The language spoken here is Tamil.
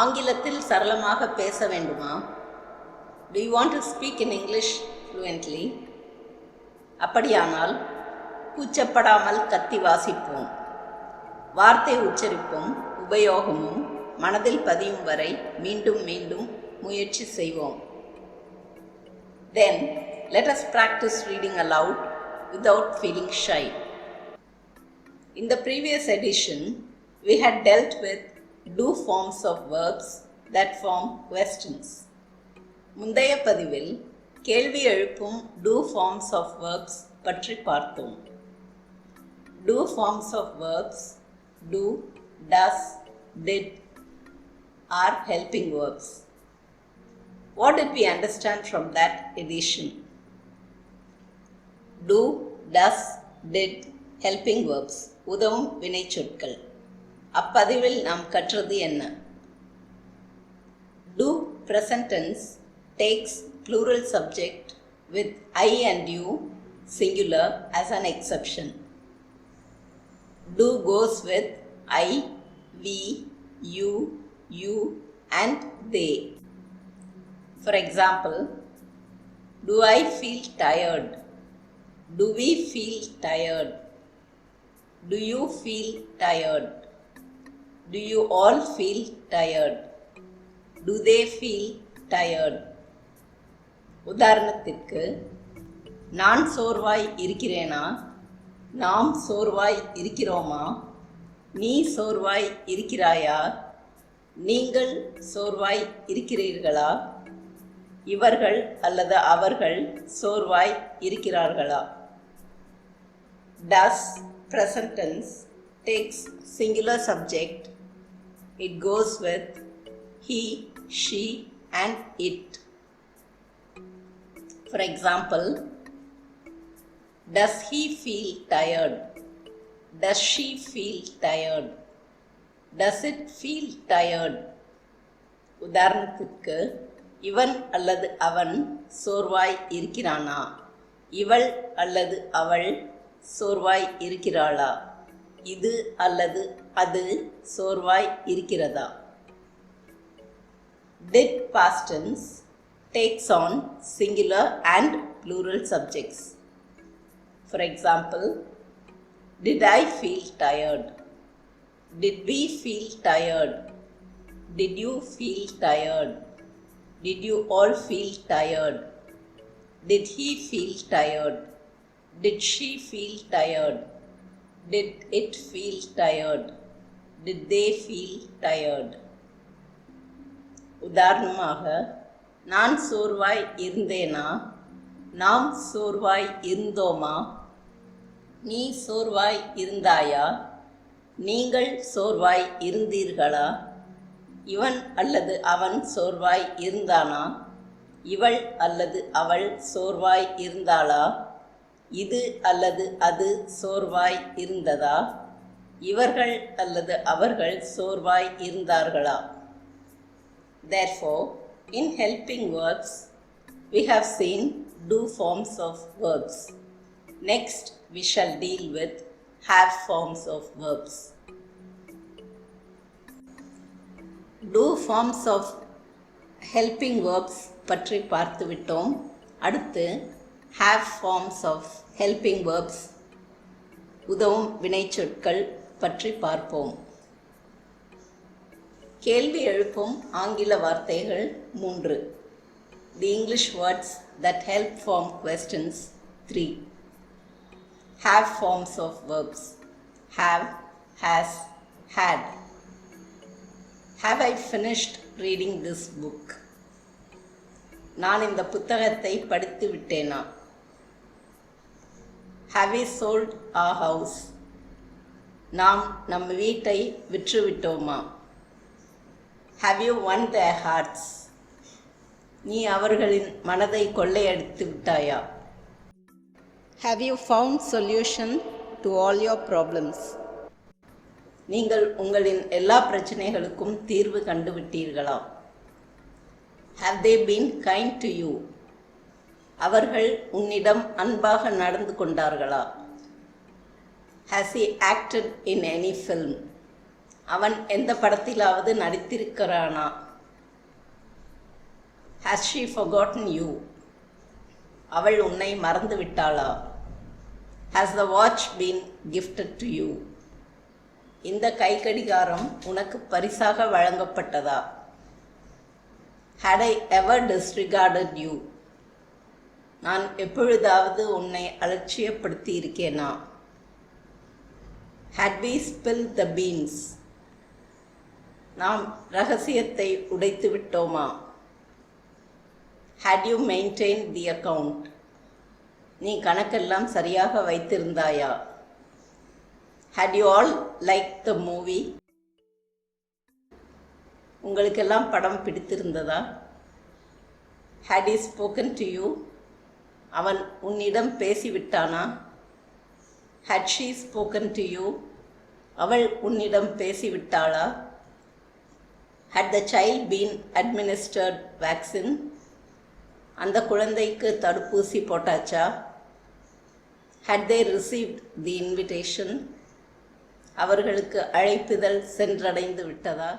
ஆங்கிலத்தில் சரளமாக பேச வேண்டுமா? Do you want to speak in English fluently அப்படியானால் கூச்சப்படாமல் கத்தி வாசிப்போம். வார்த்தை உச்சரிப்பும் உபயோகமும் மனதில் பதியும் வரை மீண்டும் மீண்டும் முயற்சி செய்வோம். Then let us practice reading aloud without feeling shy. In the previous edition, we had dealt with do forms of verbs that form questions. முந்தைய பதிவில் கேள்வி எழுப்பும் do forms of verbs பற்றி பார்த்தோம் do forms of verbs do, does, did are helping verbs. What did we understand from that edition? Do, does, did helping verbs உதவும் வினைச்சொற்கள் அப்பதிவில் நாம் கற்றது என்ன do present tense takes plural subject with I and you singular as an exception. Do goes with I, we, you, you and they. For example, do I feel tired? Do we feel tired? Do you feel tired? Do you all feel tired? Do they feel tired? உதாரணத்திற்கு நான் சோர்வாய் இருக்கிறேனா நாம் சோர்வாய் இருக்கிறோமா நீ சோர்வாய் இருக்கிறாயா நீங்கள் சோர்வாய் இருக்கிறீர்களா இவர்கள் அல்லது அவர்கள் சோர்வாய் இருக்கிறார்களா does present tense takes singular subject it goes with he she and it for example does he feel tired does she feel tired does it feel tired உதாரணத்துக்கு இவன் அல்லது அவன் சோர்வாய் இருக்கிறானா இவள் அல்லது அவள் சோர்வாய் இருக்கிறாளா இது அல்லது அது சோர்வாய் இருக்கிறதா did past tense takes on singular and plural subjects for example did I feel tired did we feel tired did you feel tired did you all feel tired did he feel tired did she feel tired? Did it feel tired? Did they feel tired? உதாரணமாக நான் சோர்வாய் இருந்தேனா நாம் சோர்வாய் இருந்தோமா நீ சோர்வாய் இருந்தாயா நீங்கள் சோர்வாய் இருந்தீர்களா இவன் அல்லது அவன் சோர்வாய் இருந்தானா இவள் அல்லது அவள் சோர்வாய் இருந்தாளா இது அல்லது அது சோர்வாய் இருந்ததா இவர்கள் அல்லது அவர்கள் சோர்வாய் இருந்தார்களா therefore in helping verbs we have seen do forms of verbs. Next we shall deal with have forms of verbs. Do forms of helping verbs பற்றி பார்த்துவிட்டோம். அடுத்து have forms of helping verbs உதவும் வினைச்சொற்கள் பற்றி பார்ப்போம். கேள்வி எழுப்பும் ஆங்கில வார்த்தைகள் மூன்று. The English words that help form questions three have forms of verbs have has had have I finished reading this book நான் இந்த புத்தகத்தை படித்து விட்டேனா? Have I sold a house நாம் நம் வீட்டை விற்றுவிட்டோமா? Have you won the hearts நீ அவர்களின் மனதை கொள்ளையடித்து விட்டாயா? Have you found solution to all your problems நீங்கள் உங்களின் எல்லா பிரச்சனைகளுக்கும் தீர்வு கண்டுவிட்டீர்களா? Have they been kind to you அவர்கள் உன்னிடம் அன்பாக நடந்து கொண்டார்களா? Has he acted in any film அவன் எந்த படத்திலாவது நடித்திருக்கிறானா? ஹாஸ் ஷீ forgotten யூ அவள் உன்னை மறந்து விட்டாளா has the watch been gifted to you இந்த கைக்கடிகாரம் உனக்கு பரிசாக வழங்கப்பட்டதா? ஹேட் ஐ எவர் டிஸ்ரிகார்டட் யூ நான் எப்பொழுதாவது உன்னை அலட்சியப்படுத்தி இருக்கேனா had we spill the beans நாம் ரகசியத்தை உடைத்து விட்டோமா? Had you maintain the account நீ கணக்கெல்லாம் சரியாக வைத்திருந்தாயா? Had you all like the movie உங்களுக்கெல்லாம் படம் பிடித்திருந்ததா had is spoken to you அவன் உன்னிடம் பேசிவிட்டானா had she spoken to you அவள் உன்னிடம் பேசிவிட்டாளா had the child been administered vaccine அந்த குழந்தைக்கு தடுப்பூசி போட்டாச்சா had they received the invitation அவர்களுக்கு அழைப்பிதழ் சென்றடைந்து விட்டதா?